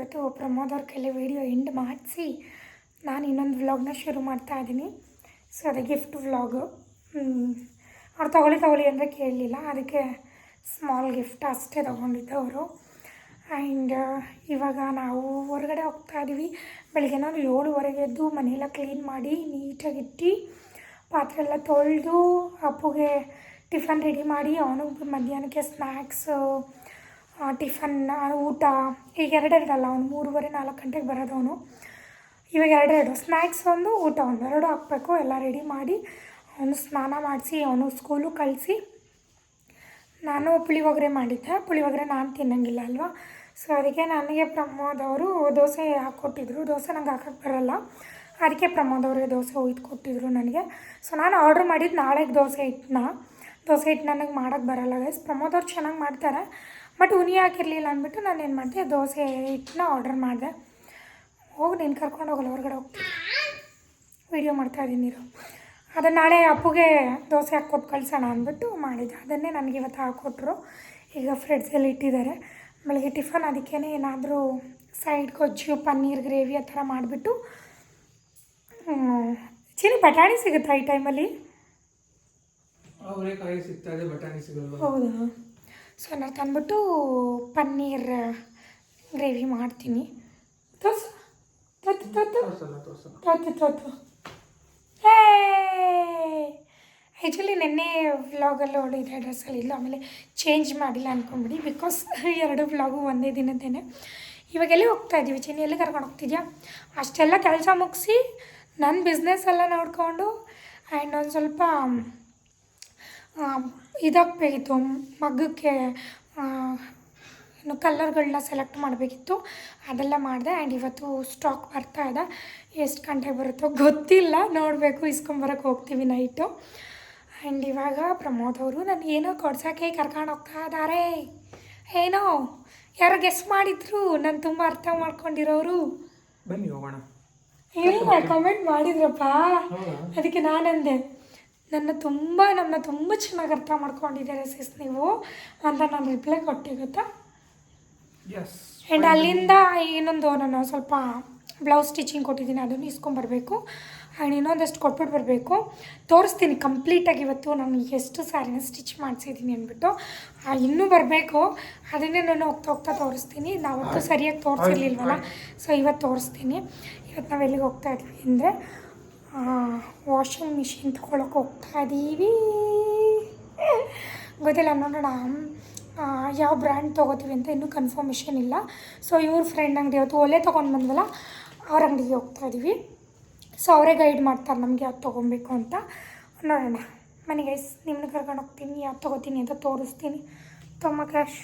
ಇವತ್ತು ಪ್ರಮೋದ್ ಅವ್ರ ಕೈಲಿ ವೀಡಿಯೋ ಎಂಡ್ ಮಾಡಿಸಿ ನಾನು ಇನ್ನೊಂದು ವ್ಲಾಗ್ನ ಶುರು ಮಾಡ್ತಾ ಇದ್ದೀನಿ. ಸೊ ಅದೇ ಗಿಫ್ಟ್ ವ್ಲಾಗು ಅವ್ರು ತಗೊಳ್ಳಿ ತಗೊಳ್ಳಿ ಅಂದರೆ ಕೇಳಲಿಲ್ಲ. ಅದಕ್ಕೆ ಸ್ಮಾಲ್ ಗಿಫ್ಟ್ ಅಷ್ಟೇ ತೊಗೊಂಡಿದ್ದೆ ಅವರು. ಆ್ಯಂಡ್ ಇವಾಗ ನಾವು ಹೊರಗಡೆ ಹೋಗ್ತಾ ಇದ್ದೀವಿ. ಬೆಳಗ್ಗೆ ನಾನು ಏಳುವರೆಗೆ ಎದ್ದು ಮನೆಯೆಲ್ಲ ಕ್ಲೀನ್ ಮಾಡಿ ನೀಟಾಗಿಟ್ಟು ಪಾತ್ರೆ ಎಲ್ಲ ತೊಳೆದು, ಅಪ್ಪುಗೆ ಟಿಫನ್ ರೆಡಿ ಮಾಡಿ ಅವನು ಮಧ್ಯಾಹ್ನಕ್ಕೆ ಸ್ನ್ಯಾಕ್ಸು ಟಿಫನ್ ಊಟ, ಈಗ ಎರಡೆರಡಲ್ಲ ಅವನು ಮೂರುವರೆ, ನಾಲ್ಕು ಗಂಟೆಗೆ ಬರೋದು ಅವನು ಇವಾಗ ಎರಡೆರಡು ಸ್ನ್ಯಾಕ್ಸ್ ಒಂದು, ಊಟ ಒಂದು. ಎರಡು ಹಾಕಬೇಕು, ಎಲ್ಲ ರೆಡಿ ಮಾಡಿ, ಅವನು ಸ್ನಾನ ಮಾಡಿಸಿ, ಅವನು ಸ್ಕೂಲು ಕಳಿಸಿ, ನಾನು ಪುಳಿಯೋಗರೆ ಮಾಡಿದ್ದೆ. ಪುಳಿಯೋಗರೆ ನಾನು ತಿನ್ನಂಗಿಲ್ಲ ಅಲ್ವಾ? ಸೊ ಅದಕ್ಕೆ ನನಗೆ ಪ್ರಮೋದ್ ಅವರು ದೋಸೆ ಹಾಕ್ಕೊಟ್ಟಿದ್ರು ದೋಸೆ ನಂಗೆ ಹಾಕಕ್ಕೆ ಬರಲ್ಲ. ಅದಕ್ಕೆ ಪ್ರಮೋದ್ ಅವರಿಗೆ ದೋಸೆ ಒಯ್ದು ಕೊಟ್ಟಿದ್ರು ನನಗೆ. ಸೊ ನಾನು ಆರ್ಡ್ರ್ ಮಾಡಿದ್ದು ನಾಳೆಗೆ ದೋಸೆ ಹಿಟ್ಟನ್ನ ದೋಸೆ ಹಿಟ್ಟು ನನಗೆ ಮಾಡೋಕ್ಕೆ ಬರಲ್ಲ ಗೈಸ್ ಪ್ರಮೋದ್ ಅವ್ರು ಚೆನ್ನಾಗಿ ಮಾಡ್ತಾರೆ. ಬಟ್ ಉನಿ ಹಾಕಿರಲಿಲ್ಲ ಅಂದ್ಬಿಟ್ಟು ನಾನು ಏನು ಮಾಡಿದೆ ದೋಸೆ ಹಿಟ್ಟನ್ನ ಆರ್ಡರ್ ಮಾಡಿದೆ. ಹೋಗಿ ನೀನು ಕರ್ಕೊಂಡು ಹೋಗಲ್ಲ ಹೊರಗಡೆ ಹೋಗ್ತೀನಿ. ವೀಡಿಯೋ ಮಾಡ್ತಾ ಇದ್ದೀನಿ ನೀರು ಅದನ್ನು ನಾಳೆ ಅಪ್ಪುಗೆ ದೋಸೆ ಹಾಕ್ಕೊಟ್ಟು ಕಳಿಸೋಣ ಅಂದ್ಬಿಟ್ಟು ಮಾಡಿದ್ದೆ ಅದನ್ನೇ ನನಗೆ ಇವತ್ತು ಹಾಕ್ಕೊಟ್ರು ಈಗ ಫ್ರಿಡ್ಜಲ್ಲಿ ಇಟ್ಟಿದ್ದಾರೆ. ಬೆಳಗ್ಗೆ ಟಿಫನ್ ಅದಕ್ಕೇ ಏನಾದರೂ ಸೈಡ್ ಗೊಜ್ಜು ಪನ್ನೀರ್ ಗ್ರೇವಿ ಆ ಥರ ಮಾಡಿಬಿಟ್ಟು ಚೀನಿ ಬಟಾಣಿ ಸಿಗುತ್ತಾ ಈ ಟೈಮಲ್ಲಿ ಸಿಗ್ತದೆ ಬಟಾಣಿ ಸಿಗಲ್ವಾ? ಹೌದಾ? ಸೊ ನಾನು ತಂದ್ಬಿಟ್ಟು ಪನ್ನೀರ್, ಗ್ರೇವಿ ಮಾಡ್ತೀನಿ. ತತ್ತು ತತ್ತು ತತ್ತು ಹೇ ಆ್ಯಕ್ಚುಲಿ ನಿನ್ನೆ ವ್ಲಾಗಲ್ಲಿ ಹೊಡಿದೆ ಡ್ರೆಸ್ಸಲ್ಲಿ ಇಲ್ಲ, ಆಮೇಲೆ ಚೇಂಜ್ ಮಾಡಿಲ್ಲ ಅಂದ್ಕೊಂಬಿಡಿ ಬಿಕಾಸ್ ಎರಡು ವ್ಲಾಗು ಒಂದೇ ದಿನದ್ದೇನೆ. ಇವಾಗೆಲ್ಲೇ ಹೋಗ್ತಾ ಇದ್ದೀವಿ ಚೆನ್ನಿ ಎಲ್ಲಿ ಕರ್ಕೊಂಡು ಹೋಗ್ತಿದ್ಯಾ? ಅಷ್ಟೆಲ್ಲ ಕೆಲಸ ಮುಗಿಸಿ ನನ್ನ ಬಿಸ್ನೆಸ್ ಎಲ್ಲ ನೋಡಿಕೊಂಡು ಆ್ಯಂಡ್ ಒಂದು ಸ್ವಲ್ಪ ಇದಾಗಬೇಕಿತ್ತು. ಮಗ್ಗಕ್ಕೆ ಇನ್ನು ಕಲ್ಲರ್ಗಳನ್ನ ಸೆಲೆಕ್ಟ್ ಮಾಡಬೇಕಿತ್ತು. ಅದೆಲ್ಲ ಮಾಡಿದೆ ಆ್ಯಂಡ್ ಇವತ್ತು ಸ್ಟಾಕ್ ಬರ್ತಾ ಇದೆ. ಎಷ್ಟು ಗಂಟೆಗೆ ಬರುತ್ತೋ ಗೊತ್ತಿಲ್ಲ. ನೋಡಬೇಕು ಇಸ್ಕೊಂಬರಕ್ಕೆ ಹೋಗ್ತೀವಿ ನೈಟು ಆ್ಯಂಡ್ ಇವಾಗ ಪ್ರಮೋದ್ ಅವರು ನಾನು ಏನೋ ಕೊಡ್ಸೋಕ್ಕೆ ಕರ್ಕೊಂಡು ಹೋಗ್ತಾ ಇದ್ದಾರೆ ಏನೋ ಯಾರೋ ಗೆಸ್ ಮಾಡಿದ್ರು. ನಾನು ತುಂಬ ಅರ್ಥ ಮಾಡ್ಕೊಂಡಿರೋರು. ಬನ್ನಿ ಹೋಗೋಣ. ಇಲ್ಲ ಕಮೆಂಟ್ ಮಾಡಿದ್ರಪ್ಪ. ಅದಕ್ಕೆ ನಾನಂದೆ. ನನ್ನ ತುಂಬ ನನ್ನ ತುಂಬ ಚೆನ್ನಾಗಿ ಅರ್ಥ ಮಾಡ್ಕೊಂಡಿದ್ದಾರೆ ಸಿಸ್ ನೀವು? ಅಂತ ನಾನು ರಿಪ್ಲೈ ಕೊಟ್ಟೆ ಗೊತ್ತಾ? ಆ್ಯಂಡ್ ಅಲ್ಲಿಂದ ಇನ್ನೊಂದು ನಾನು ಸ್ವಲ್ಪ ಬ್ಲೌಸ್ ಸ್ಟಿಚಿಂಗ್ ಕೊಟ್ಟಿದ್ದೀನಿ ಅದನ್ನು ಇಸ್ಕೊಂಬರ್ಬೇಕು ಆ್ಯಂಡ್ ಇನ್ನೊಂದಷ್ಟು ಕೊಟ್ಬಿಟ್ಟು ಬರಬೇಕು. ತೋರಿಸ್ತೀನಿ ಕಂಪ್ಲೀಟಾಗಿ ಇವತ್ತು ನಾನು ಎಷ್ಟು ಸ್ಯಾರಿನ ಸ್ಟಿಚ್ ಮಾಡಿಸಿದ್ದೀನಿ ಅಂದ್ಬಿಟ್ಟು. ಇನ್ನೂ ಬರಬೇಕು. ಅದನ್ನೇ ನಾನು ಹೋಗ್ತಾ ಹೋಗ್ತಾ ತೋರಿಸ್ತೀನಿ. ನಾವತ್ತು ಸರಿಯಾಗಿ ತೋರಿಸಿರ್ಲಿಲ್ವಲ್ಲ? ಸೊ ಇವತ್ತು ತೋರಿಸ್ತೀನಿ. ಇವತ್ತು ನಾವು ಎಲ್ಲಿಗೆ ಹೋಗ್ತಾ ಇದ್ವಿ ಅಂದರೆ ವಾಷಿಂಗ್ ಮಿಷಿನ್ ತೊಗೊಳಕ್ಕೆ ಹೋಗ್ತಾ ಇದ್ದೀವಿ ಗೊತ್ತಿಲ್ಲ ನೋಡೋಣ. ಯಾವ ಬ್ರ್ಯಾಂಡ್ ತೊಗೋತೀವಿ ಅಂತ ಇನ್ನೂ ಕನ್ಫರ್ಮೇಷನ್ ಇಲ್ಲ. ಸೊ ಇವ್ರ ಫ್ರೆಂಡ್ ಅಂಗಡಿ ಅವತ್ತು ಒಲೆ ತೊಗೊಂಡು ಬಂದ್ವಲ್ಲ ಅವ್ರ ಅಂಗಡಿಗೆ ಹೋಗ್ತಾ ಇದ್ದೀವಿ ಸೊ ಅವರೇ ಗೈಡ್ ಮಾಡ್ತಾರೆ ನಮಗೆ ಯಾವ್ದು ತೊಗೊಬೇಕು ಅಂತ. ನೋಡೋಣ. ಮನೆಗೆ ನಿಮ್ಮನ್ನ ಕರ್ಕೊಂಡು ಹೋಗ್ತೀನಿ ಯಾವ್ದು ತೊಗೋತೀನಿ ಅಂತ ತೋರಿಸ್ತೀನಿ. ತೊಮ್ಮ ಕ್ಯಾಶ್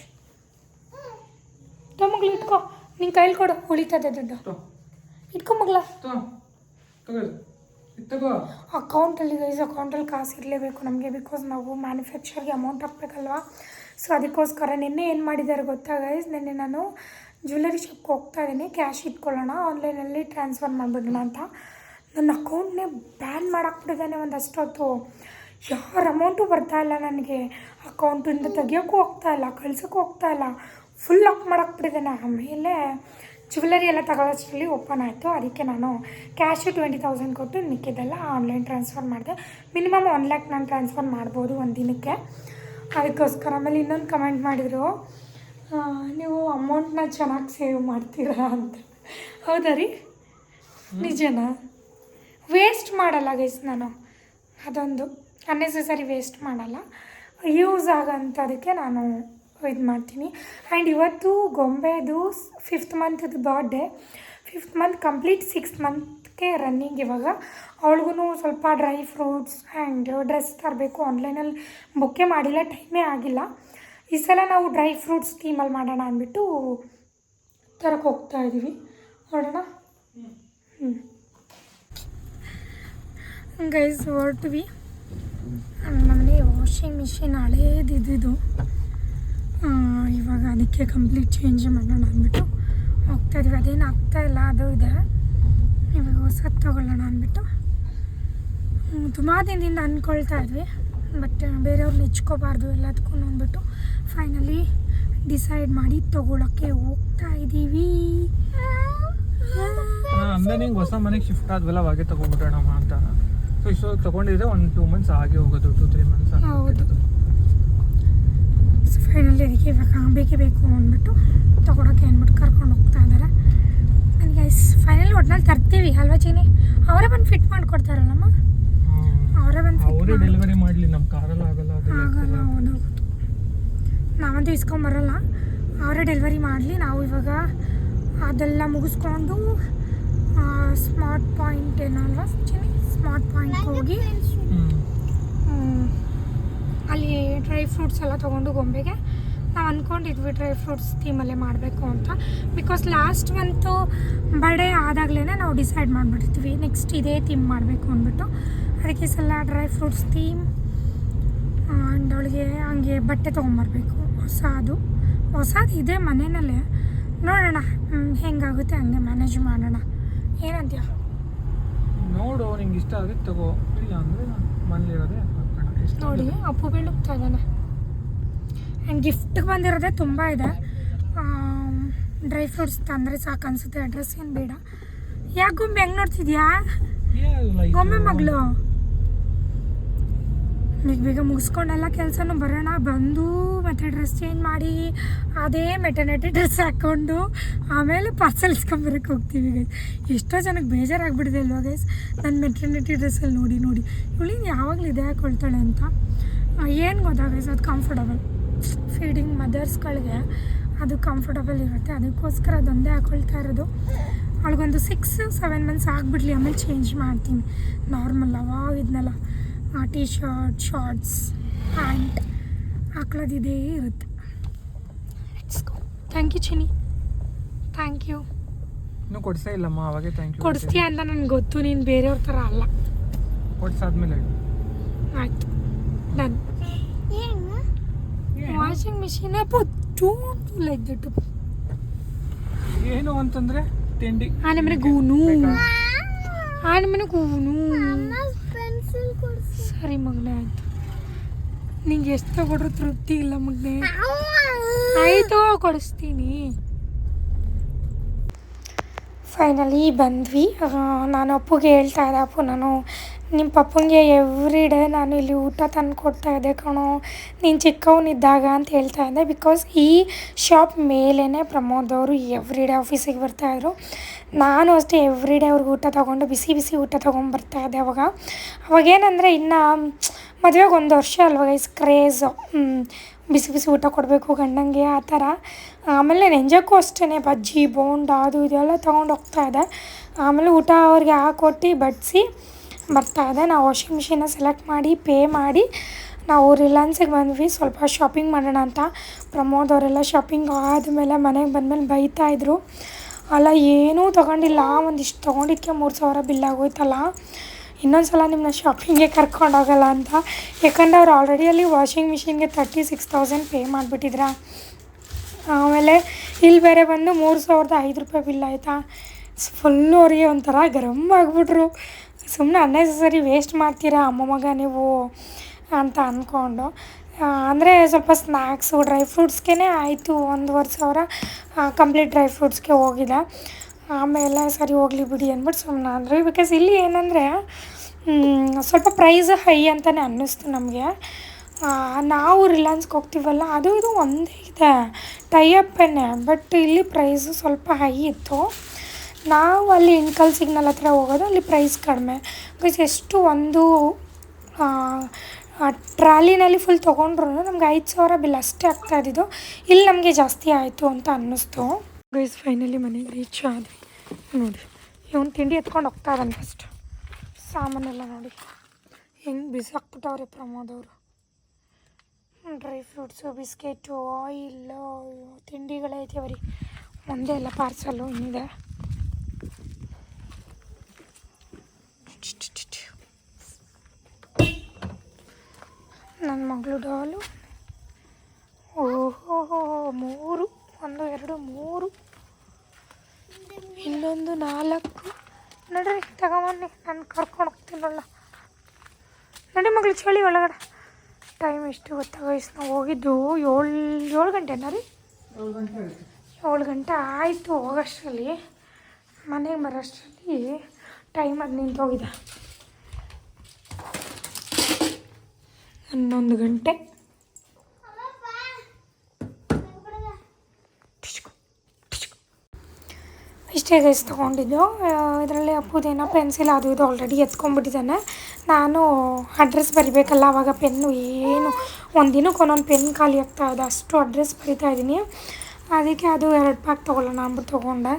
ತೊಮ್ಮಗಳು ಇಟ್ಕೋ. ನಿನ್ನ ಕೈಲಿ ಕೊಡು ಉಳಿತದೆ ದುಡ್ಡು. ತೋ. ಅಕೌಂಟಲ್ಲಿ ಗೈಸ್ ಅಕೌಂಟಲ್ಲಿ ಕಾಸು ಇರಲೇಬೇಕು ನಮಗೆ ಬಿಕಾಸ್ ನಾವು ಮ್ಯಾನುಫ್ಯಾಕ್ಚರ್ಗೆ ಅಮೌಂಟ್ ಹಾಕ್ಬೇಕಲ್ವಾ? ಸೊ ಅದಕ್ಕೋಸ್ಕರ ನಿನ್ನೆ ಏನು ಮಾಡಿದ್ದಾರೆ ಗೊತ್ತಾ ಗೈಸ್ ನಿನ್ನೆ ನಾನು ಜ್ಯುವೆಲ್ಲರಿ ಶಾಪ್ಗೆ ಹೋಗ್ತಾ ಇದ್ದೀನಿ. ಕ್ಯಾಶ್ ಇಟ್ಕೊಳ್ಳೋಣ. ಆನ್ಲೈನಲ್ಲಿ ಟ್ರಾನ್ಸ್ಫರ್ ಮಾಡಿಬಿಡೋಣ ಅಂತ. ನನ್ನ ಅಕೌಂಟ್ನೇ ಬ್ಯಾನ್ ಮಾಡಾಕ್ಬಿಟ್ಟಿದ್ದಾನೆ ಒಂದಷ್ಟೊತ್ತು. ಯಾರ ಅಮೌಂಟು ಬರ್ತಾ ಇಲ್ಲ ನನಗೆ. ಅಕೌಂಟಿಂದ ತೆಗಿಯೋಕ್ಕೂ ಹೋಗ್ತಾ ಇಲ್ಲ, ಕಳ್ಸೋಕ್ಕೂ ಹೋಗ್ತಾ ಇಲ್ಲ. ಫುಲ್ ಲಾಕ್ ಮಾಡಾಕ್ಬಿಟ್ಟಿದ್ದಾನೆ ಆಮೇಲೆ ಜ್ಯುವೆಲರಿ ಎಲ್ಲ ತಗೊಳ್ಳೋಷ್ಟರಲ್ಲಿ ಓಪನ್ ಆಯಿತು. ಅದಕ್ಕೆ ನಾನು ಕ್ಯಾಶು ಟ್ವೆಂಟಿ ತೌಸಂಡ್ ಕೊಟ್ಟು ಮಿಕ್ಕಿದ್ದೆಲ್ಲ ಆನ್ಲೈನ್ ಟ್ರಾನ್ಸ್ಫರ್ ಮಾಡಿದೆ. ಮಿನಿಮಮ್ ಒನ್ ಲ್ಯಾಕ್ ನಾನು ಟ್ರಾನ್ಸ್ಫರ್ ಮಾಡ್ಬೋದು ಒಂದು ದಿನಕ್ಕೆ. ಅದಕ್ಕೋಸ್ಕರ ಆಮೇಲೆ ಇನ್ನೊಂದು ಕಮೆಂಟ್ ಮಾಡಿದರು ನೀವು ಅಮೌಂಟ್ನ ಚೆನ್ನಾಗಿ ಸೇವ್ ಮಾಡ್ತೀರಾ ಅಂತ. ಹೌದಾ ರೀ? ನಿಜನಾ? ವೇಸ್ಟ್ ಮಾಡಲ್ಲ ಗೈಸ್ ನಾನು. ಅದೊಂದು ಅನ್ನೆಸೆಸರಿ ವೇಸ್ಟ್ ಮಾಡಲ್ಲ. ಯೂಸ್ ಆಗೋಂಥದಕ್ಕೆ ನಾನು ಇದು ಮಾಡ್ತೀನಿ. ಆ್ಯಂಡ್ ಇವತ್ತು ಗೊಂಬೆದು fifth ಮಂತದ್ದು birthday fifth month complete six ಮಂತ್ಗೆ running ಇವಾಗ. ಅವಳಿಗೂ ಸ್ವಲ್ಪ ಡ್ರೈ ಫ್ರೂಟ್ಸ್ ಆ್ಯಂಡ್ ಡ್ರೆಸ್ ತರಬೇಕು. ಆನ್ಲೈನಲ್ಲಿ ಬುಕ್ಕೇ ಮಾಡಿಲ್ಲ ಟೈಮೇ ಆಗಿಲ್ಲ. ಈ ಸಲ ನಾವು ಡ್ರೈ ಫ್ರೂಟ್ಸ್ ಥೀಮಲ್ಲಿ ಮಾಡೋಣ ಅಂದ್ಬಿಟ್ಟು ತರಕ್ಕೆ ಹೋಗ್ತಾ ಇದ್ದೀವಿ ನೋಡೋಣ? ಹ್ಞೂ ಗೈಸ್ ಹೊರಟ್ವಿ. ನಮ್ಮನೆ ವಾಷಿಂಗ್ ಮಿಷಿನ್ ಹಳೇದಿದ್ದು ಅದಕ್ಕೆ ಕಂಪ್ಲೀಟ್ ಚೇಂಜ್ ಮಾಡೋಣ ಅಂದ್ಬಿಟ್ಟು ಹೋಗ್ತಾ ಇದೀವಿ ಅದೇನು ಆಗ್ತಾ ಇಲ್ಲ ಅದು ಇದೆ. ಇವಾಗ ಹೊಸದು ತೊಗೊಳ್ಳೋಣ ಅಂದ್ಬಿಟ್ಟು. ತುಂಬ ದಿನದಿಂದ ಅಂದ್ಕೊಳ್ತಾ ಇದ್ವಿ. ಬಟ್ ಬೇರೆಯವ್ರನ್ನ ಹೆಚ್ಕೋಬಾರ್ದು ಎಲ್ಲದಕ್ಕೂ ಅಂದ್ಬಿಟ್ಟು ಫೈನಲಿ ಡಿಸೈಡ್ ಮಾಡಿ ತೊಗೊಳಕ್ಕೆ ಹೋಗ್ತಾ ಇದ್ದೀವಿ. ಅಂದ್ರೆ ನಿಂಗೆ ಹೊಸ ಮನೆಗೆ ಶಿಫ್ಟ್ ಆದ್ವಲ್ಲ ಅವಾಗೆ ತಗೊಂಡ್ಬಿಟ್ಟೋಣಮ್ಮ ಅಂತ. ಸೊ ಇಷ್ಟು ತಗೊಂಡಿದ್ರೆ ಒಂದು ಟೂ ಮಂತ್ಸ್ ಆಗಿ ಹೋಗೋದು ಟೂ ತ್ರೀ ಮಂತ್ಸ್ ಹೌದು. ಫೈನಲಿ ಅದಕ್ಕೆ ಇವಾಗ ಬೇಕೇ ಬೇಕು ಅಂದ್ಬಿಟ್ಟು ತೊಗೊಳಕ್ಕೆ ಅಂದ್ಬಿಟ್ಟು ಕರ್ಕೊಂಡು ಹೋಗ್ತಾ ಇದ್ದಾರೆ ನನಗೆ ಫೈನಲ್ ಒಟ್ನಲ್ಲಿ ತರ್ತೀವಿ ಅಲ್ವಾ ಚೀನಿ? ಅವರೇ ಬಂದು ಫಿಟ್ ಮಾಡಿಕೊಡ್ತಾರಲ್ಲಮ್ಮ? ಅವರೇ ಬಂದು ಅವರೇ ಫಿಟ್ ಮಾಡಿ ಡೆಲಿವರಿ ಮಾಡಲಿ ನಮ್ಮ ಕಾರಲ್ಲಿ ಆಗಲ್ಲ ಆಗಲ್ಲ. ಹೌದು. ನಾವಂತೂ ಇಸ್ಕೊಂಬರಲ್ಲ ಅವರೇ ಡೆಲಿವರಿ ಮಾಡಲಿ ನಾವು ಇವಾಗ ಅದೆಲ್ಲ ಮುಗಿಸ್ಕೊಂಡು ಸ್ಮಾರ್ಟ್ ಪಾಯಿಂಟ್ ಏನಲ್ವಾ ಚೀನಿ? ಸ್ಮಾರ್ಟ್ ಪಾಯಿಂಟ್ ಹೋಗಿ ಅಲ್ಲಿ ಡ್ರೈ ಫ್ರೂಟ್ಸ್ ಎಲ್ಲ ತೊಗೊಂಡು ಗೊಂಬೆಗೆ. ನಾವು ಅಂದ್ಕೊಂಡಿದ್ವಿ ಡ್ರೈ ಫ್ರೂಟ್ಸ್ ಥೀಮಲ್ಲೇ ಮಾಡಬೇಕು ಅಂತ. ಬಿಕಾಸ್ ಲಾಸ್ಟ್ ಮಂತು ಬರ್ಡೇ ಆದಾಗಲೇ ನಾವು ಡಿಸೈಡ್ ಮಾಡಿಬಿಡ್ತೀವಿ ನೆಕ್ಸ್ಟ್ ಇದೇ ಥೀಮ್ ಮಾಡಬೇಕು ಅಂದ್ಬಿಟ್ಟು. ಅದಕ್ಕೆ ಸಲ ಡ್ರೈ ಫ್ರೂಟ್ಸ್ ಥೀಮ್ ಆ್ಯಂಡ್ ಅವಳಿಗೆ ಹಂಗೆ ಬಟ್ಟೆ ತೊಗೊಂಬರ್ಬೇಕು. ಹೊಸದು. ಹೊಸದು ಇದೆ ಮನೆಯಲ್ಲೇ. ನೋಡೋಣ ಹೆಂಗಾಗುತ್ತೆ ಹಂಗೆ ಮ್ಯಾನೇಜ್ ಮಾಡೋಣ. ಏನಂತೀಯ? ನೋಡು, ನಿಂಗೆ ಇಷ್ಟ ಆಗುತ್ತೆ ತಗೋ. ಇಲ್ಲ ಅಂದರೆ ಮನೇಲಿರೋದೇ. ನೋಡಿ ಅಪ್ಪು ಬೀಳುತ್ತಾ ಇದ್ದಾನೆ. ಆ್ಯಂಡ್ ಗಿಫ್ಟ್ಗೆ ಬಂದಿರೋದೇ ತುಂಬ ಇದೆ. ಡ್ರೈ ಫ್ರೂಟ್ಸ್ ತಂದರೆ ಸಾಕು ಅನಿಸುತ್ತೆ. ಅಡ್ರೆಸ್ ಏನು ಬೇಡ. ಯಾಕೆ ಗೊಂಬೆ ಹೆಂಗೆ ನೋಡ್ತಿದ್ಯಾ? ಗೊಂಬೆ ಮಗಳು. ಈಗ ಬೇಗ ಮುಗಿಸ್ಕೊಂಡೆಲ್ಲ ಕೆಲಸನೂ ಬರೋಣ. ಬಂದು ಮತ್ತೆ ಡ್ರೆಸ್ ಚೇಂಜ್ ಮಾಡಿ, ಅದೇ ಮೆಟರ್ನಿಟಿ ಡ್ರೆಸ್ ಹಾಕ್ಕೊಂಡು ಆಮೇಲೆ ಪಾರ್ಸಲ್ ಇಸ್ಕೊಂಬರಕ್ಕೆ ಹೋಗ್ತೀವಿ ಗೈಸ್ ಎಷ್ಟೋ ಜನಕ್ಕೆ ಬೇಜಾರಾಗ್ಬಿಟ್ಟಿದೆ ಅಲ್ವಾ ಗೈಸ್ ನನ್ನ ಮೆಟರ್ನಿಟಿ ಡ್ರೆಸ್ಸಲ್ಲಿ ನೋಡಿ ನೋಡಿ. ಇವಳಿಗೆ ಯಾವಾಗಲೂ ಇದೇ ಹಾಕೊಳ್ತಾಳೆ ಅಂತ. ಏನು ಗೊತ್ತಾ ಗೈಸ್ ಅದು ಕಂಫರ್ಟಬಲ್ ಫೀಡಿಂಗ್ ಮದರ್ಸ್ಗಳಿಗೆ ಅದು ಕಂಫರ್ಟಬಲ್ ಇರುತ್ತೆ. ಅದಕ್ಕೋಸ್ಕರ ಅದೊಂದೇ ಹಾಕೊಳ್ತಾ ಇರೋದು. ಅವಳಿಗೊಂದು ಸಿಕ್ಸ್ ಸೆವೆನ್ ಮಂತ್ಸ್ ಆಗಿಬಿಡ್ಲಿ, ಆಮೇಲೆ ಚೇಂಜ್ ಮಾಡ್ತೀನಿ. ನಾರ್ಮಲ್ ಅವಾಗಿದ್ನಲ್ಲ ಟೀ ಶರ್ಟ್ ಶಾರ್ಟ್ಸ್ ಪ್ಯಾಂಟ್ ಹಾಕ್ಳೋದಿದೇ ಇರುತ್ತೆ thank you Chini thank you ಇನ್ನೂ ಕೊಡ್ಸೇ ಇಲ್ಲಮ್ಮ ಅವಾಗೆ ಥ್ಯಾಂಕ್ ಯು ಕೊಡಿಸ್ತೀಯ ಅಂತ ನನಗೆ ಗೊತ್ತು ನೀನು ಬೇರೆಯವ್ರ ಥರ ಅಲ್ಲ. ಕೊಡ್ಸಾದ್ಮೇಲೆ. ಆಯಿತು. Done washing machine don't like that ಏನು ಅಂತಂದ್ರೆ ತಿಂಡಿ. ಆನೆ ಮನೆ ಗೂನು ಆನೆ ಮನೆ ಗೂನು ಸರಿ ಮಗನೇ ಆಯ್ತು. ನಿಂಗೆ ಎಷ್ಟು ತಗೊಂಡ್ರು ತೃಪ್ತಿ ಇಲ್ಲ ಮಗನೇ. ಆಯಿತು ಕೊಡಿಸ್ತೀನಿ. ಫೈನಲಿ ಬಂದ್ವಿ. ನಾನು ಅಪ್ಪುಗೆ ಹೇಳ್ತಾ ಇದ್ದೆ, ಅಪ್ಪು, ನಾನು ನಿಮ್ಮ ಪಪ್ಪಂಗೆ ಎವ್ರಿ ಡೇ ನಾನು ಇಲ್ಲಿ ಊಟ ತಂದು ಕೊಡ್ತಾ ಇದ್ದೆ ಕಣೋ. ನೀನು ಚಿಕ್ಕವನಿದ್ದಾಗ ಅಂತ ಹೇಳ್ತಾ ಇದ್ದೆ ಬಿಕಾಸ್ ಈ ಶಾಪ್ ಮೇಲೇ ಪ್ರಮೋದ್ ಅವರು ಎವ್ರಿ ಡೇ ಆಫೀಸಿಗೆ ಬರ್ತಾಯಿದ್ರು ನಾನು ಅಷ್ಟೇ ಎವ್ರಿ ಡೇ ಅವ್ರಿಗೆ ಊಟ ತೊಗೊಂಡು ಬಿಸಿ ಬಿಸಿ ಊಟ ತೊಗೊಂಡು ಬರ್ತಾ ಇದ್ದೆ ಅವಾಗ. ಅವಾಗೇನಂದರೆ ಇನ್ನು ಮದುವೆಗೆ ಒಂದು ವರ್ಷ ಅಲ್ವ ಇಸ್ ಕ್ರೇಜ್ ಬಿಸಿ ಬಿಸಿ ಊಟ ಕೊಡಬೇಕು ಗಂಡಂಗೆ ಆ ಥರ. ಆಮೇಲೆ ನೆಂಜಕ್ಕೂ ಅಷ್ಟೇ ಬಜ್ಜಿ, ಬೋಂಡ, ಅದು ಇದೆಲ್ಲ ತೊಗೊಂಡು ಹೋಗ್ತಾ ಇದ್ದೆ. ಆಮೇಲೆ ಊಟ ಅವ್ರಿಗೆ ಹಾಕೊಟ್ಟು ಬಡಿಸಿ ಬರ್ತಾ ಇದೆ. ನಾವು ವಾಷಿಂಗ್ ಮಿಷಿನ ಸೆಲೆಕ್ಟ್ ಮಾಡಿ ಪೇ ಮಾಡಿ, ನಾವು ರಿಲಯನ್ಸಿಗೆ ಬಂದ್ವಿ. ಸ್ವಲ್ಪ ಶಾಪಿಂಗ್ ಮಾಡೋಣ ಅಂತ. ಪ್ರಮೋದ್ ಅವರೆಲ್ಲ ಶಾಪಿಂಗ್ ಆದಮೇಲೆ ಮನೆಗೆ ಬಂದಮೇಲೆ ಬೈತಾಯಿದ್ರು ಅಲ್ಲ, ಏನೂ ತೊಗೊಂಡಿಲ್ಲ. ಒಂದಿಷ್ಟು ತೊಗೊಂಡಿದ್ದಕ್ಕೆ ಮೂರು ಸಾವಿರ ಬಿಲ್ಲಾಗೋಯ್ತಲ್ಲ ಇನ್ನೊಂದು ಸಲ ನಿಮ್ಮನ್ನ ಶಾಪಿಂಗ್ಗೆ ಕರ್ಕೊಂಡೋಗಲ್ಲ ಅಂತ. ಯಾಕಂದರೆ ಅವ್ರು ಆಲ್ರೆಡಿ ಅಲ್ಲಿ ವಾಷಿಂಗ್ ಮಿಷಿನ್ಗೆ ತರ್ಟಿ ಸಿಕ್ಸ್ ತೌಸಂಡ್ ಪೇ ಮಾಡಿಬಿಟ್ಟಿದ್ರ. ಆಮೇಲೆ ಇಲ್ಲಿ ಬೇರೆ ಬಂದು ಮೂರು ಸಾವಿರದ ಐದು ರೂಪಾಯಿ ಬಿಲ್ ಆಯಿತಾ. ಫುಲ್ಲು ಅವರಿಗೆ ಒಂಥರ ಗರಮ್ ಆಗಿಬಿಟ್ರು. ಸುಮ್ಮನೆ ಅನ್ನೆಸೆಸರಿ ವೇಸ್ಟ್ ಮಾಡ್ತೀರಾ ಅಮ್ಮ ಮಗ ನೀವು ಅಂತ ಅಂದ್ಕೊಂಡು. ಅಂದರೆ ಸ್ವಲ್ಪ ಸ್ನ್ಯಾಕ್ಸು ಡ್ರೈ ಫ್ರೂಟ್ಸ್ಗೆ ಆಯಿತು ಒಂದುವರೆ ಸಾವಿರ ಕಂಪ್ಲೀಟ್ ಡ್ರೈ ಫ್ರೂಟ್ಸ್ಗೆ ಹೋಗಿದೆ. ಆಮೇಲೆ ಸರಿ ಹೋಗಲಿ ಬಿಡಿ ಅಂದ್ಬಿಟ್ಟು ಸುಮ್ಮನೆ ಅಂದರು. ಬಿಕಾಸ್ ಇಲ್ಲಿ ಏನಂದರೆ ಸ್ವಲ್ಪ ಪ್ರೈಸ್ ಹೈ ಅಂತಲೇ ಅನ್ನಿಸ್ತು ನಮಗೆ. ನಾವು ರಿಲಯನ್ಸ್ಗೆ ಹೋಗ್ತೀವಲ್ಲ, ಅದು ಇದು ಒಂದೇ ಇದೆ ಟೈ ಅಪ್ಪೇ ಬಟ್ ಇಲ್ಲಿ ಪ್ರೈಸು ಸ್ವಲ್ಪ ಹೈ ಇತ್ತು. ನಾವು ಅಲ್ಲಿ ಇನ್ಕಲ್ ಸಿಗ್ನಲ್ ಹತ್ರ ಹೋಗೋದು, ಅಲ್ಲಿ ಪ್ರೈಸ್ ಕಡಿಮೆ. ಬಿಕಾಸ್ ಎಷ್ಟು ಒಂದು ಟ್ರಾಲಿನಲ್ಲಿ ಫುಲ್ ತೊಗೊಂಡ್ರು ನಮ್ಗೆ ಐದು ಸಾವಿರ ಬಿಲ್ ಅಷ್ಟೇ ಆಗ್ತಾ ಇದ್ದಿದ್ದು. ಇಲ್ಲಿ ನಮಗೆ ಜಾಸ್ತಿ ಆಯಿತು ಅಂತ ಅನ್ನಿಸ್ತು. ಗೈಸ್ ಫೈನಲಿ ಮನೆಗೆ ರೀಚ್ ಆದ್ವಿ. ನೋಡಿ, ಇವನು ತಿಂಡಿ ಎತ್ಕೊಂಡು ಹೋಗ್ತಾ ಇದ್ದಾನೆ ಫಸ್ಟ್ ಸಾಮಾನೆಲ್ಲ ನೋಡಿ. ಹೆಂಗೆ ಪ್ರಮೋದ್ ಅವರು. ಡ್ರೈ ಫ್ರೂಟ್ಸು ಬಿಸ್ಕೆಟು ಆಯಿಲ್ಲು ತಿಂಡಿಗಳೇ ಐತೆ ಅವರಿ ಒಂದೇ ಇಲ್ಲ ಪಾರ್ಸಲ್ಲು ಇನ್ನಿದೆ ಮಗಳು ಡಾಲು ಓಹೋ, ಮೂರು, ಒಂದು, ಎರಡು, ಮೂರು, ಇನ್ನೊಂದು ನಾಲ್ಕು. ನಡ್ರಿ ತಗೊಂಬನ್ನಿ ನಾನು ಕರ್ಕೊಂಡು ಹೋಗ್ತೀನಲ್ಲ ನಡಿ ಮಗಳು, ಚಳಿ ಒಳಗಡೆ. ಟೈಮ್ ಎಷ್ಟು ಗೊತ್ತಾ ನಾವು ಹೋಗಿದ್ದು ಏಳು ಏಳು ಗಂಟೆನಾ ರೀ? ಏಳು ಗಂಟೆ ಆಯಿತು ಹೋಗೋಷ್ಟರಲ್ಲಿ. ಮನೆಗೆ ಬರೋಷ್ಟರಲ್ಲಿ ಟೈಮ್ ಅದು ನಿಂತೋಗಿದೆ. ಹನ್ನೊಂದು ಗಂಟೆ. ಇಷ್ಟೇ ಗೈಸ್ ತೊಗೊಂಡಿದ್ದು. ಇದರಲ್ಲಿ ಅಪ್ಪುದೇನೋ ಪೆನ್ಸಿಲ್ ಅದು ಇದು ಆಲ್ರೆಡಿ ಎತ್ಕೊಂಡ್ಬಿಟ್ಟಿದ್ದಾನೆ. ನಾನು ಅಡ್ರೆಸ್ ಬರಿಬೇಕಲ್ಲ ಆವಾಗ ಪೆನ್ನು ಏನು ಒಂದು ದಿನಕ್ಕೆ ಒಂದೊಂದು ಪೆನ್ ಖಾಲಿ ಆಗ್ತಾ ಇದೆ, ಅಷ್ಟು ಅಡ್ರೆಸ್ ಬರಿತಾ ಇದ್ದೀನಿ. ಅದಕ್ಕೆ ಅದು ಎರಡು ಪ್ಯಾಕ್ ತೊಗೊಳ್ಳೋಣ ಅಂದ್ಬಿಟ್ಟು ತೊಗೊಂಡೆ.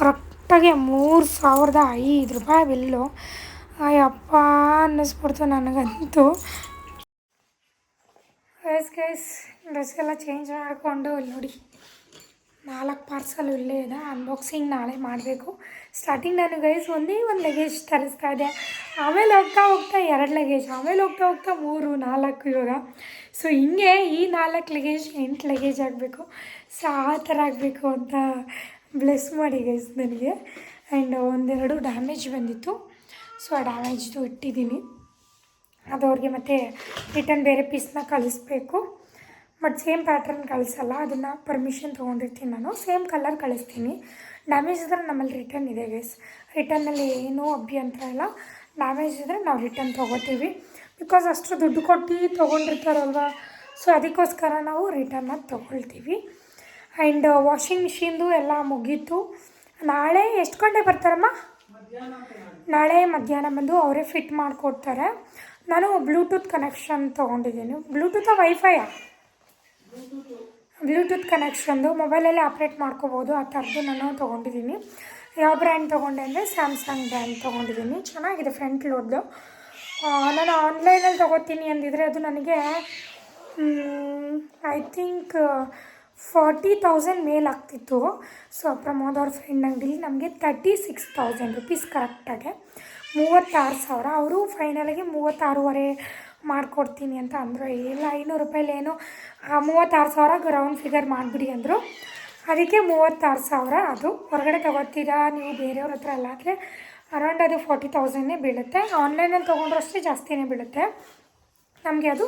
ಕರೆಕ್ಟಾಗಿ ಮೂರು ಸಾವಿರದ ಐದು ರೂಪಾಯಿ ಬಿಲ್ಲು. ಅಯ್ಯಪ್ಪ ಅನ್ನಿಸ್ಬಿಡ್ತು ನನಗಂತೂ. ಗೈಸ್ ಗೈಸ್ ಡ್ರೆಸ್ ಎಲ್ಲ ಚೇಂಜ್ ಮಾಡಿಕೊಂಡು ಇಲ್ಲಿ ನೋಡಿ. ನಾಲ್ಕು ಪಾರ್ಸಲ್ ಇಲ್ಲೇ ಇದೆ. ಅನ್ಬಾಕ್ಸಿಂಗ್ ನಾಳೆ ಮಾಡಬೇಕು. ಸ್ಟಾರ್ಟಿಂಗ್ ನಾನು ಗೈಸ್ ಒಂದೇ ಒಂದು ಲಗೇಜ್ ತರಿಸ್ತಾ ಇದ್ದೆ. ಆಮೇಲೆ ಹೋಗ್ತಾ ಹೋಗ್ತಾ ಎರಡು ಲಗೇಜ್ ಆಮೇಲೆ ಹೋಗ್ತಾ ಹೋಗ್ತಾ ಮೂರು, ನಾಲ್ಕು ಇವಾಗ. ಸೊ ಹಿಂಗೆ ಈ ನಾಲ್ಕು ಲಗೇಜ್ ಎಂಟು ಲಗೇಜ್ ಆಗಬೇಕು. ಸೊ ಆ ಥರ ಆಗಬೇಕು ಅಂತ ಬ್ಲೆಸ್ ಮಾಡಿ ಗೈಸ್ ನನಗೆ. ಆ್ಯಂಡ್ ಒಂದೆರಡು ಡ್ಯಾಮೇಜ್ ಬಂದಿತ್ತು. ಸೊ ಆ ಡ್ಯಾಮೇಜ್ದು ಇಟ್ಟಿದ್ದೀನಿ. ಅದು ಅವ್ರಿಗೆ ಮತ್ತೆ ರಿಟರ್ನ್ ಬೇರೆ ಪೀಸ್ನ ಕಳಿಸ್ಬೇಕು. ಬಟ್ ಸೇಮ್ ಪ್ಯಾಟ್ರನ್ ಕಳಿಸಲ್ಲ, ಅದನ್ನು ಪರ್ಮಿಷನ್ ತೊಗೊಂಡಿರ್ತೀನಿ ನಾನು. ಸೇಮ್ ಕಲರ್ ಕಳಿಸ್ತೀನಿ. ಡ್ಯಾಮೇಜ್ ಇದ್ರೆ ನಮ್ಮಲ್ಲಿ ರಿಟರ್ನ್ ಇದೆ ಗೈಸ್ ರಿಟರ್ನಲ್ಲಿ ಏನೂ ಅಭ್ಯಂತರ ಇಲ್ಲ. ಡ್ಯಾಮೇಜ್ ಇದ್ದರೆ ನಾವು ರಿಟರ್ನ್ ತೊಗೋತೀವಿ. ಬಿಕಾಸ್ ಅಷ್ಟು ದುಡ್ಡು ಕೊಟ್ಟು ತೊಗೊಂಡಿರ್ತಾರಲ್ವ? ಸೊ ಅದಕ್ಕೋಸ್ಕರ ನಾವು ರಿಟರ್ನ ತೊಗೊಳ್ತೀವಿ. ಆ್ಯಂಡ್ ವಾಷಿಂಗ್ ಮಿಷಿನ್ದು ಎಲ್ಲ ಮುಗೀತು. ನಾಳೆ ಎಷ್ಟು ಗಂಟೆ ಬರ್ತಾರಮ್ಮ? ನಾಳೆ ಮಧ್ಯಾಹ್ನ ಬಂದು ಅವರೇ ಫಿಟ್ ಮಾಡಿಕೊಡ್ತಾರೆ. ನಾನು ಬ್ಲೂಟೂತ್ ಕನೆಕ್ಷನ್ ತೊಗೊಂಡಿದ್ದೀನಿ. ಬ್ಲೂಟೂತ ವೈಫೈಯಾ ಬ್ಲೂಟೂತ್ ಕನೆಕ್ಷನ್ದು ಮೊಬೈಲಲ್ಲೇ ಆಪ್ರೇಟ್ ಮಾಡ್ಕೋಬೋದು, ಆ ಥರದ್ದು ನಾನು ತೊಗೊಂಡಿದ್ದೀನಿ. ಯಾವ ಬ್ರ್ಯಾಂಡ್ ತೊಗೊಂಡೆ ಅಂದರೆ ಸ್ಯಾಮ್ಸಂಗ್ ಬ್ರ್ಯಾಂಡ್ ತೊಗೊಂಡಿದ್ದೀನಿ. ಚೆನ್ನಾಗಿದೆ ಫ್ರಂಟ್ ಲೋಡ್ದು ನಾನು ಆನ್ಲೈನಲ್ಲಿ ತೊಗೋತೀನಿ ಅಂದಿದ್ರೆ ಅದು ನನಗೆ ಐ ಥಿಂಕ್ ಫಾರ್ಟಿ ತೌಸಂಡ್ ಮೇಲ್ ಆಗ್ತಿತ್ತು. ಸೊ ಪ್ರಮೋದ್ ಅವ್ರ ಫ್ರೆಂಡ್ ಅಂಗಡಿಲಿ ನಮಗೆ ತರ್ಟಿ ಸಿಕ್ಸ್ ತೌಸಂಡ್ ರುಪೀಸ್ ಕರೆಕ್ಟಾಗೆ ಮೂವತ್ತಾರು ಸಾವಿರ. ಅವರು ಫೈನಲಿಗೆ ಮೂವತ್ತಾರೂವರೆ ಮಾಡಿಕೊಡ್ತೀನಿ ಅಂತ ಅಂದರು. ಇಲ್ಲ ಐನೂರು ರೂಪಾಯಿಲಿ ಏನು, ಆ ಮೂವತ್ತಾರು ಸಾವಿರ ಗ್ರೌಂಡ್ ಫಿಗರ್ ಮಾಡಿಬಿಡಿ ಅಂದರು. ಅದಕ್ಕೆ ಮೂವತ್ತಾರು ಸಾವಿರ ಅದು ಹೊರಗಡೆ ತಗೋತೀರಾ ನೀವು ಬೇರೆಯವ್ರ ಹತ್ರ ಎಲ್ಲ ಆದರೆ ಅರೌಂಡ್ ಅದು ಫೋರ್ಟಿ ತೌಸಂಡೇ ಬೀಳುತ್ತೆ. ಆನ್ಲೈನಲ್ಲಿ ತೊಗೊಂಡ್ರು ಅಷ್ಟೇ ಜಾಸ್ತಿನೇ ಬೀಳುತ್ತೆ. ನಮಗೆ ಅದು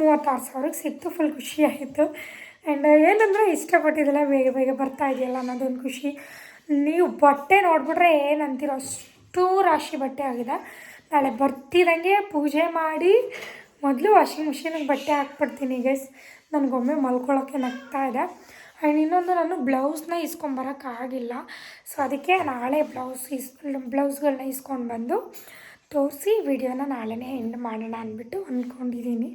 ಮೂವತ್ತಾರು ಸಾವಿರಕ್ಕೆ ಸಿಕ್ತು ಫುಲ್ ಖುಷಿ ಆಯಿತು. ಆ್ಯಂಡ್ ಏನಂದರೆ ಇಷ್ಟಪಟ್ಟಿದ್ದೆಲ್ಲ ಬೇಗ ಬೇಗ ಬರ್ತಾ ಇದೆಯಲ್ಲ ಅನ್ನೋದೊಂದು ಖುಷಿ. ನೀವು ಬಟ್ಟೆ ನೋಡಿಬಿಟ್ರೆ ಏನಂತೀರೋ ಅಷ್ಟು ರಾಶಿ ಬಟ್ಟೆ ಆಗಿದೆ. ನಾಳೆ ಬರ್ತಿದಂಗೆ ಪೂಜೆ ಮಾಡಿ ಮೊದಲು ವಾಷಿಂಗ್ ಮಿಷಿನಿಗೆ ಬಟ್ಟೆ ಹಾಕ್ಬಿಡ್ತೀನಿ ಗೈಸ್ ನನಗೊಮ್ಮೆ ಮಲ್ಕೊಳ್ಳೋಕ್ಕೆ ನಗ್ತಾ ಇದೆ. ಆ್ಯಂಡ್ ಇನ್ನೊಂದು ನಾನು ಬ್ಲೌಸ್ನ ಇಸ್ಕೊಂಬರೋಕ್ಕಾಗಿಲ್ಲ ಸೊ ಅದಕ್ಕೆ ನಾಳೆ ಬ್ಲೌಸ್ ಇಸ್ ಬ್ಲೌಸ್ಗಳನ್ನ ಇಸ್ಕೊಂಡು ಬಂದು ತೋರಿಸಿ ವಿಡಿಯೋನ ನಾಳೆನೇ ಎಂಡ್ ಮಾಡೋಣ ಅಂದ್ಬಿಟ್ಟು ಅಂದ್ಕೊಂಡಿದ್ದೀನಿ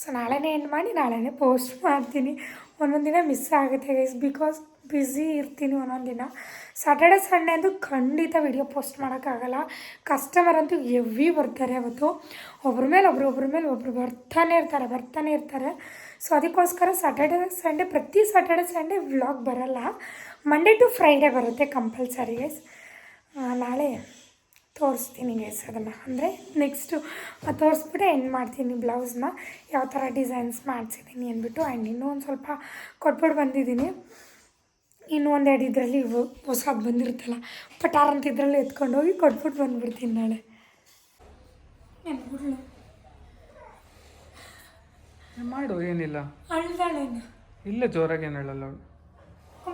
ಸೊ ನಾಳೆನೇ ಎಂಡ್ ಮಾಡಿ ನಾಳೆನೇ ಪೋಸ್ಟ್ ಮಾಡ್ತೀನಿ. ಒಂದೊಂದು ದಿನ ಮಿಸ್ ಆಗುತ್ತೆ ಗೈಸ್ ಬಿಕಾಸ್ ಬ್ಯುಸಿ ಇರ್ತೀನಿ ಒಂದೊಂದು ದಿನ ಸ್ಯಾಟರ್ಡೆ ಸಂಡೇ ಅಂತೂ ಖಂಡಿತ ವಿಡಿಯೋ ಪೋಸ್ಟ್ ಮಾಡೋಕ್ಕಾಗಲ್ಲ. ಕಸ್ಟಮರ್ ಅಂತೂ ಎವ್ವಿ ಬರ್ತಾರೆ ಅವತ್ತು. ಒಬ್ರ ಮೇಲೆ ಒಬ್ರು, ಒಬ್ರ ಮೇಲೆ ಒಬ್ರು ಬರ್ತಾನೆ ಇರ್ತಾರೆ ಬರ್ತಾನೆ ಇರ್ತಾರೆ. ಸೊ ಅದಕ್ಕೋಸ್ಕರ ಸ್ಯಾಟರ್ಡೆ ಸಂಡೇ ಪ್ರತಿ ಸ್ಯಾಟರ್ಡೆ ಸಂಡೇ ವ್ಲಾಗ್ ಬರಲ್ಲ. ಮಂಡೇ ಟು ಫ್ರೈಡೇ ಬರುತ್ತೆ ಕಂಪಲ್ಸರಿ ಗೈಸ್ ನಾಳೆ ತೋರಿಸ್ತೀನಿ ಗೈಸ್ ಅದನ್ನು. ಅಂದರೆ ನೆಕ್ಸ್ಟು ತೋರಿಸ್ಬಿಟ್ಟು ಎಂಡ್ ಮಾಡ್ತೀನಿ ಬ್ಲೌಸ್ನ ಯಾವ ಥರ ಡಿಸೈನ್ಸ್ ಮಾಡಿಸಿದ್ದೀನಿ ಅಂದ್ಬಿಟ್ಟು ಆ್ಯಂಡ್ ಇನ್ನೂ ಒಂದು ಸ್ವಲ್ಪ ಕೊಟ್ಬಿಟ್ಟು ಬಂದಿದ್ದೀನಿ. ಇನ್ನೂ ಒಂದೆರಡು ಇದರಲ್ಲಿ ಹೊಸ ಬಂದಿರುತ್ತಲ್ಲ ಪಟಾರ್ ಅಂತ ಇದರಲ್ಲಿ ಎತ್ಕೊಂಡು ಹೋಗಿ ಕೊಟ್ಬಿಟ್ಟು ಬಂದ್ಬಿಡ್ತೀನಿ ನಾಳೆ. ನೆನ್ಬಿಡ್ಲು ಮಾಡು ಏನಿಲ್ಲ. ಅಳ್ದಾಳೇನು? ಇಲ್ಲ ಜೋರಾಗಿ ಏನು ಹೇಳಲ್ಲ ಅವಳು.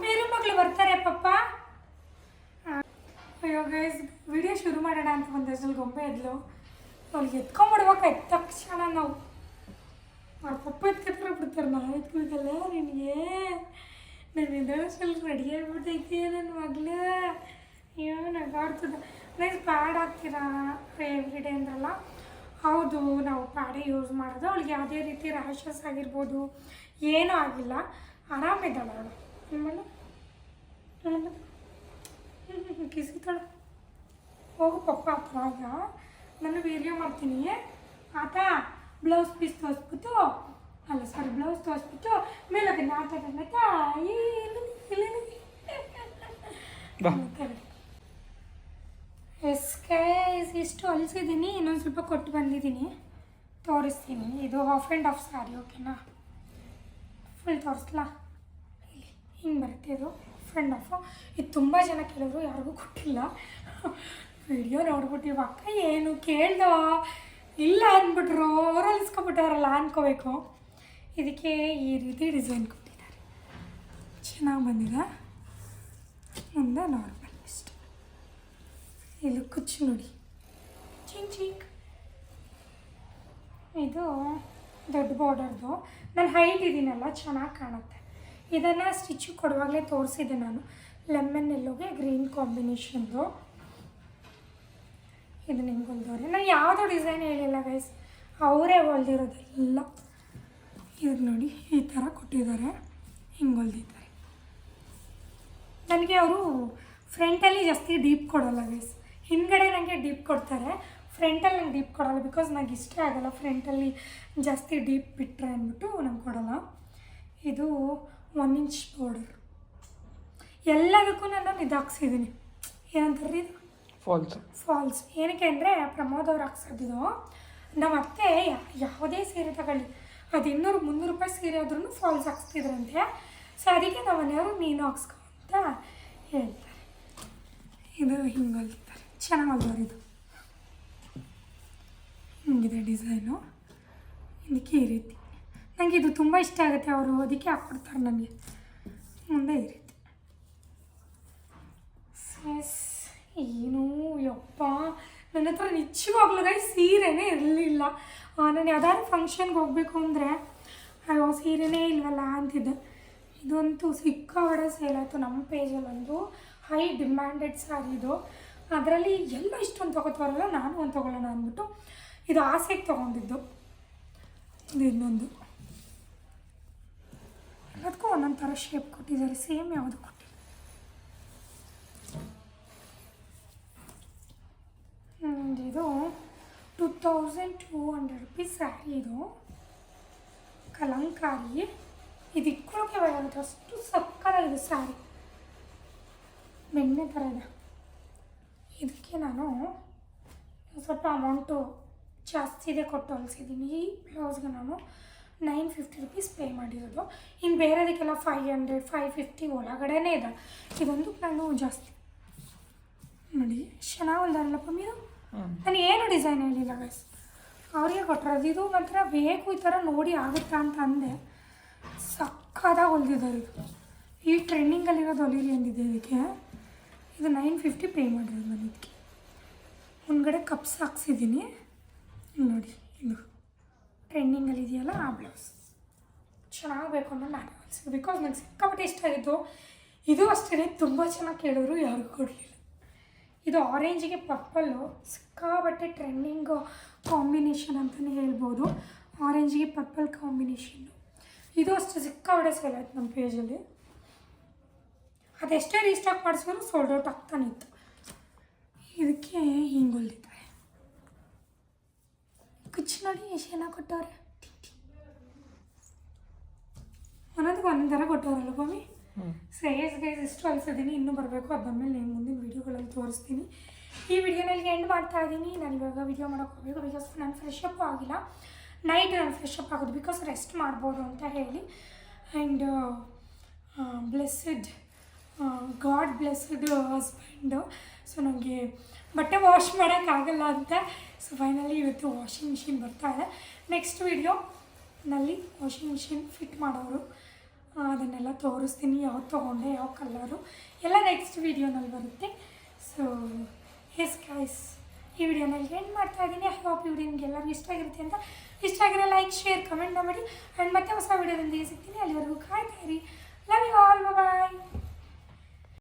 ಬೇರೆ ಮಗಳು ಬರ್ತಾರೆ ಪಪ್ಪ ಅಯ್ಯೋ ಗೈಸ್ ವಿಡಿಯೋ ಶುರು ಮಾಡೋಣ ಅಂತ ಒಂದಷ್ಟು ಗೊಂಬೆ ಇದ್ಲು ಅವ್ಳಿಗೆ ಎತ್ಕೊಂಬಿಡ್ಬೇಕು ಎದ್ದ ತಕ್ಷಣ ನಾವು. ಅವ್ರ ಪಪ್ಪ ಎತ್ಕೊತಾರೆ ಬಿಡ್ತಾರೆ ನಾವು ಎತ್ಕೊಳ್ತಲ್ಲ ನಿನಗೆ. ನಾನು ಸ್ವಲ್ಪ ರೆಡಿ ಆಗಿಬಿಟ್ಟೈತಿ ನನ್ನ ಮಗಳು ಅಯ್ಯೋ ನಗಾಡ್ತದೆ ನೈಸ್ ಪ್ಯಾಡ್ ಹಾಕ್ತೀರಾ? ಎವ್ರಿ ಡೇ ಅಂದ್ರಲ್ಲ? ಹೌದು, ನಾವು ಪ್ಯಾಡೇ ಯೂಸ್ ಮಾಡೋದು. ಅವಳಿಗೆ ಯಾವುದೇ ರೀತಿ ರ್ಯಾಷಸ್ ಆಗಿರ್ಬೋದು, ಏನೂ ಆಗಿಲ್ಲ. ಆರಾಮಿದ್ದಾಳೆ ಅವಳು. ನಿಮ್ಮಲ್ಲ? ಕಿಸಿತಾಳೆ. ಹೋಗು ಪಪ್ಪ ಹತ್ರ ಈಗ ನಾನು ವೀಡಿಯೋ ಮಾಡ್ತೀನಿ. ಆತ ಬ್ಲೌಸ್ ಪೀಸ್ ತೋರಿಸ್ಬಿಟ್ಟು ಅಲ್ಲ ಸಾರಿ ಬ್ಲೌಸ್ ತೋರಿಸ್ಬಿಟ್ಟು ಮೇಲೆ ಅದನ್ನು ಆಟ ತಾಯಿ ಎಸ್ ಗೈಸ್ ಇಷ್ಟು ಹೊಲಿಸಿದ್ದೀನಿ ಇನ್ನೊಂದು ಸ್ವಲ್ಪ ಕೊಟ್ಟು ಬಂದಿದ್ದೀನಿ. ತೋರಿಸ್ತೀನಿ. ಇದು ಹಾಫ್ ಆ್ಯಂಡ್ ಹಾಫ್ ಸಾರಿ ಓಕೆನಾ ಫುಲ್ ತೋರಿಸ್ಲಾ? ಇಲ್ಲಿ ಹಿಂಗೆ ಬರುತ್ತೆ ಇದು ಫ್ರೆಂಡ್ ಆಫು ಇದು ತುಂಬ ಜನ ಕೇಳಿದ್ರು ಯಾರಿಗೂ ಕೊಟ್ಟಿಲ್ಲ. ವಿಡಿಯೋ ನೋಡ್ಬಿಟ್ಟಿವ. ಅಕ್ಕ ಏನು ಕೇಳ್ದೋ? ಇಲ್ಲ ಅಂದ್ಬಿಟ್ರು. ಅವ್ರು ಹೊಲಿಸ್ಕೊಬಿಟ್ಟವ್ರಲ್ಲ ಅನ್ಕೋಬೇಕು. ಇದಕ್ಕೆ ಈ ರೀತಿ ಡಿಸೈನ್ ಕೊಟ್ಟಿದ್ದಾರೆ. ಚೆನ್ನಾಗಿ ಬಂದಿದೆ? ಮುಂದೆ ನಾರ್ಮಲ್ ಅಷ್ಟೆ. ಇಲ್ಲಿ ಕುಚ್ಚು ನೋಡಿ. ಚಿಂಕ್ ಚಿಂಕ್ ಇದು ದೊಡ್ಡ ಬಾರ್ಡರ್ದು ನಾನು ಹೈಟ್ ಇದ್ದೀನಲ್ಲ ಚೆನ್ನಾಗಿ ಕಾಣುತ್ತೆ. ಇದನ್ನು ಸ್ಟಿಚ್ ಕೊಡುವಾಗಲೇ ತೋರಿಸಿದ್ದೆ ನಾನು. ಲೆಮನ್ ಎಲ್ಲೋಗೆ ಗ್ರೀನ್ ಕಾಂಬಿನೇಷನ್ದು ಇದು ನಿಮ್ಗೆ ಹೊಲ್ದವ್ರೆ ನಾನು ಯಾವುದೋ ಡಿಸೈನ್ ಹೇಳಿಲ್ಲ ಗೈಸ್ ಅವರೇ ಹೊಲ್ದಿರೋದೆಲ್ಲ. ಇದು ನೋಡಿ ಈ ಥರ ಕೊಟ್ಟಿದ್ದಾರೆ ಹಿಂಗೆ ಹೊಲ್ದಿದ್ದಾರೆ. ನನಗೆ ಅವರು ಫ್ರಂಟಲ್ಲಿ ಜಾಸ್ತಿ ಡೀಪ್ ಕೊಡೋಲ್ಲ ಗೈಸ್ ಹಿಂದ್ಗಡೆ ನನಗೆ ಡೀಪ್ ಕೊಡ್ತಾರೆ ಫ್ರಂಟಲ್ಲಿ ನಂಗೆ ಡೀಪ್ ಕೊಡೋಲ್ಲ ಬಿಕಾಸ್ ನನಗೆ ಇಷ್ಟ ಆಗಲ್ಲ ಫ್ರಂಟಲ್ಲಿ ಜಾಸ್ತಿ ಡೀಪ್ ಬಿಟ್ಟರೆ ಅಂದ್ಬಿಟ್ಟು ನಂಗೆ ಕೊಡೋಲ್ಲ. ಇದು ಒನ್ ಇಂಚ್ ಬಾರ್ಡರ್ ಎಲ್ಲದಕ್ಕೂ ನಾನು ಇದು ಹಾಕ್ಸಿದ್ದೀನಿ. ಏನಂತಾರೆ ಇದು? ಫಾಲ್ಸ್ ಫಾಲ್ಸ್ ಏನಕ್ಕೆ ಅಂದರೆ ಪ್ರಮೋದ್ ಅವ್ರು ಹಾಕ್ಸೋದಿದ್ದು ನಮ್ಮ ಅತ್ತೆ ಯಾವುದೇ ಸೀರೆ ತಗೊಳ್ಳಿ. ಅದು ಇನ್ನೂರು ಮುನ್ನೂರು ರೂಪಾಯಿ ಸೀರೆ ಆದ್ರೂ ಫಾಲ್ಸ್ ಹಾಕ್ಸ್ತಿದ್ರಂತೆ. ಸೊ ಅದಕ್ಕೆ ನಮ್ಮ ಮನೆಯವರು ನೀನು ಹಾಕ್ಸ್ಕೊ ಅಂತ ಹೇಳ್ತಾರೆ. ಇದು ಹಿಂಗೆ ಹೊಲ್ದಿದ್ದಾರೆ ಚೆನ್ನಾಗಿ ಇದು. ಹಿಂಗಿದೆ ಡಿಸೈನು. ಇದಕ್ಕೆ ಈ ರೀತಿ. ನನಗೆ ಇದು ತುಂಬ ಇಷ್ಟ ಆಗುತ್ತೆ, ಅವರು ಅದಕ್ಕೆ ಹಾಕ್ಕೊಡ್ತಾರೆ ನನಗೆ. ಮುಂದೆ ಈ ರೀತಿ. ಸೆಸ್ ಏನೂ ಯಪ್ಪ. ನನ್ನ ಹತ್ರ ನಿಜವಾಗ್ಲೂ ಗೈ ಸೀರೆನೇ ಇರಲಿಲ್ಲ. ನಾನು ಯಾವ್ದಾದ್ರು ಫಂಕ್ಷನ್ಗೆ ಹೋಗಬೇಕು ಅಂದರೆ, ಅಯ್ಯೋ, ಸೀರೆನೇ ಇಲ್ವಲ್ಲ ಅಂತಿದ್ದೆ. ಇದಂತೂ ಸಿಕ್ಕಾಬಡೆ ಸೇಲ್ ಆಯಿತು ನಮ್ಮ ಪೇಜಲ್ಲೊಂದು ಹೈ ಡಿಮ್ಯಾಂಡೆಡ್ ಸ್ಯಾರಿ ಇದು. ಅದರಲ್ಲಿ ಎಲ್ಲ ಇಷ್ಟೊಂದು ತೊಗೋತಾರಲ್ಲ, ನಾನು ಒಂದು ತೊಗೊಳ್ಳೋಣ ಅಂದ್ಬಿಟ್ಟು ಇದು ಆಸೆಗೆ ತೊಗೊಂಡಿದ್ದು. ಇದು ಇನ್ನೊಂದು. ಎಲ್ಲದಕ್ಕೂ ಒಂದೊಂದು ಥರ ಶೇಪ್ ಕೊಟ್ಟಿದ್ದಾರೆ. ಸೇಮ್ ಯಾವುದು ಕೊಟ್ಟಿಲ್ಲ ಹ್ಮ್, ಇದು two thousand two hundred rupees sari ಇದು ಕಲಂಕಾರಿ ಇದು ಇಟ್ಕೊಳ್ಳೋಕೆ ಬರೋದು ಅಷ್ಟು ಸಕ್ಕತ್ತಾಗಿದೆ ಸ್ಯಾರಿ ಬೆಣ್ಣೆ ಥರ ಇದೆ ಇದಕ್ಕೆ ನಾನು ಸ್ವಲ್ಪ ಅಮೌಂಟು ಜಾಸ್ತಿ ಇದೆ ಕೊಟ್ಟು ಹೊಲಿಸಿದ್ದೀನಿ ಈ ಬ್ಲೌಸ್ಗೆ ನಾನು ನೈನ್ ಫಿಫ್ಟಿ ರುಪೀಸ್ ಪೇ ಮಾಡಿರೋದು ಇನ್ನು ಬೇರೆದಕ್ಕೆಲ್ಲ ಫೈವ್ ಹಂಡ್ರೆಡ್ ಫೈವ್ ಫಿಫ್ಟಿ ಒಳಗಡೆನೇ ಇದೆ ಇದೊಂದು ನಾನು ಜಾಸ್ತಿ ನೋಡಿ ಚೆನ್ನಾಗಿ ಹೊಲ್ದಾರಲ್ಲಪ್ಪ ಮೀನು ನಾನು ಏನು ಡಿಸೈನ್ ಹೇಳಿಲ್ಲ ಗೈಸ್ ಅವ್ರಿಗೆ ಕೊಟ್ಟಿರೋದು ಇದು ಮಾತ್ರ ಬೇಕು ಈ ಥರ ನೋಡಿ ಆಗುತ್ತಾ ಅಂತ ಅಂದೆ. ಸಕ್ಕದಾಗಿ ಹೊಲ್ದಿದ್ದಾರೆ ಇದು. ಈ ಟ್ರೆಂಡಿಂಗಲ್ಲಿರೋದು ಹೊಲಿರಿ ಅಂದಿದೆ ಇದಕ್ಕೆ. ಇದು ನೈನ್ ಫಿಫ್ಟಿ ಪೇ ಮಾಡಿರೋದು ನಾನು ಇದಕ್ಕೆ. ಮುಂದ್ಗಡೆ ಕಪ್ಸ್ ಹಾಕ್ಸಿದ್ದೀನಿ. ನೋಡಿ ಇದು. ಟ್ರೆಂಡಿಂಗಲ್ಲಿ ಇದೆಯಲ್ಲ ಆ ಬ್ಲೌಸ್ ಚೆನ್ನಾಗಿ ಬೇಕು ಅನ್ನೋ ನಾನು ಬಿಕಾಸ್ ನನಗೆ ಸಿಕ್ಕಾಪಟ್ಟೆ ಇಷ್ಟ ಆಗಿತ್ತು ಇದು ಅಷ್ಟೇ ತುಂಬ ಚೆನ್ನಾಗಿ ಕೇಳಿದ್ರು ಯಾರಿಗೂ ಕೊಡಲಿಲ್ಲ. ಇದು ಆರೆಂಜಿಗೆ ಪರ್ಪಲ್ಲು ಸಿಕ್ಕಾಬಟ್ಟೆ ಟ್ರೆಂಡಿಂಗ್ ಕಾಂಬಿನೇಷನ್ ಅಂತಲೇ ಹೇಳ್ಬೋದು. ಆರೆಂಜಿಗೆ ಪರ್ಪಲ್ ಕಾಂಬಿನೇಷನ್ನು ಇದು ಅಷ್ಟು ಸಿಕ್ಕಾಬಟ್ಟೆ ಸೇಲ್ ಆಯ್ತು ನಮ್ಮ ಪೇಜಲ್ಲಿ ಅದೆಷ್ಟೇ ರೀಸ್ಟಾಕ್ ಮಾಡಿಸಿದ್ರು ಸೋಲ್ಡ್ ಔಟ್ ಆಗ್ತಾನೆ ಇತ್ತು. ಇದಕ್ಕೆ ಹಿಂಗುಲ್ದಿದ್ದಾರೆ ಕುಚ್ಚು ನೋಡಿ ಎಷ್ಟು ಚೆನ್ನಾಗಿ ಕೊಟ್ಟವ್ರೆ ಒಂದೊಂದು ಥರ ಕೊಟ್ಟವ್ರಲ್ಲ ಭೂಮಿ? ಸೇಸ್ ಗೈಸ್ ಇಷ್ಟು ಅಲ್ಸಿದ್ದೀನಿ ಇನ್ನೂ ಬರಬೇಕು. ಅದು ಬಂದಮೇಲೆ నేను ಮುಂದಿನ ವೀಡಿಯೋಗಳಲ್ಲಿ ತೋರಿಸ್ತೀನಿ. ಈ ವಿಡಿಯೋನಲ್ಲಿ ಎಂಡ್ ಮಾಡ್ತಾ ಇದ್ದೀನಿ ನಾನು ಇವಾಗ ವಿಡಿಯೋ ಮಾಡೋಕೆ ಹೋಗಬೇಕು ಬಿಕಾಸ್ ನಾನು ಫ್ರೆಶ್ ಅಪ್ ಆಗಿಲ್ಲ. ನೈಟ್ ನಾನು ಫ್ರೆಶ್ ಅಪ್ ಆಗೋದು ಬಿಕಾಸ್ ರೆಸ್ಟ್ ಮಾಡ್ಬೋದು ಅಂತ ಹೇಳಿ. And blessed God blessed husband so ನನಗೆ ಬಟ್ಟೆ ವಾಶ್ ಮಾಡೋಕ್ಕಾಗಲ್ಲ ಅಂತ. ಸೊ ಫೈನಲಿ ಇವತ್ತು ವಾಷಿಂಗ್ ಮಿಷಿನ್ ಬರ್ತಾ ಇದೆ. ನೆಕ್ಸ್ಟ್ ವಿಡಿಯೋನಲ್ಲಿ ವಾಷಿಂಗ್ ಮಿಷಿನ್ ಫಿಟ್ ಮಾಡೋರು. ಅದನ್ನೆಲ್ಲ ತೋರಿಸ್ತೀನಿ ಯಾವ ತೊಗೊಂಡೆ, ಯಾವ ಕಲರು ಎಲ್ಲ ನೆಕ್ಸ್ಟ್ ವೀಡಿಯೋನಲ್ಲಿ ಬರುತ್ತೆ. ಸೊ ಎಸ್ ಕಾಯ್ಸ್ ಈ ವಿಡಿಯೋನಲ್ಲಿ ಏನು ಮಾಡ್ತಾ ಇದ್ದೀನಿ. ಐ ಹಾಪ್ ಈ ವಿಡಿಯೋ ನಿಮಗೆಲ್ಲರಿಗೂ ಇಷ್ಟ ಆಗಿರುತ್ತೆ ಅಂತ. ಇಷ್ಟ ಆಗಿರೋ ಲೈಕ್ ಶೇರ್ ಕಮೆಂಟ್ ಮಾಡಿ ಆ್ಯಂಡ್ ಮತ್ತೆ ಹೊಸ ವಿಡಿಯೋದೊಂದಿಗೆ ಸಿಗ್ತೀನಿ. ಅಲ್ಲಿವರೆಗೂ ಕಾಯ್ತಾ ಇರಿ. Love you all bye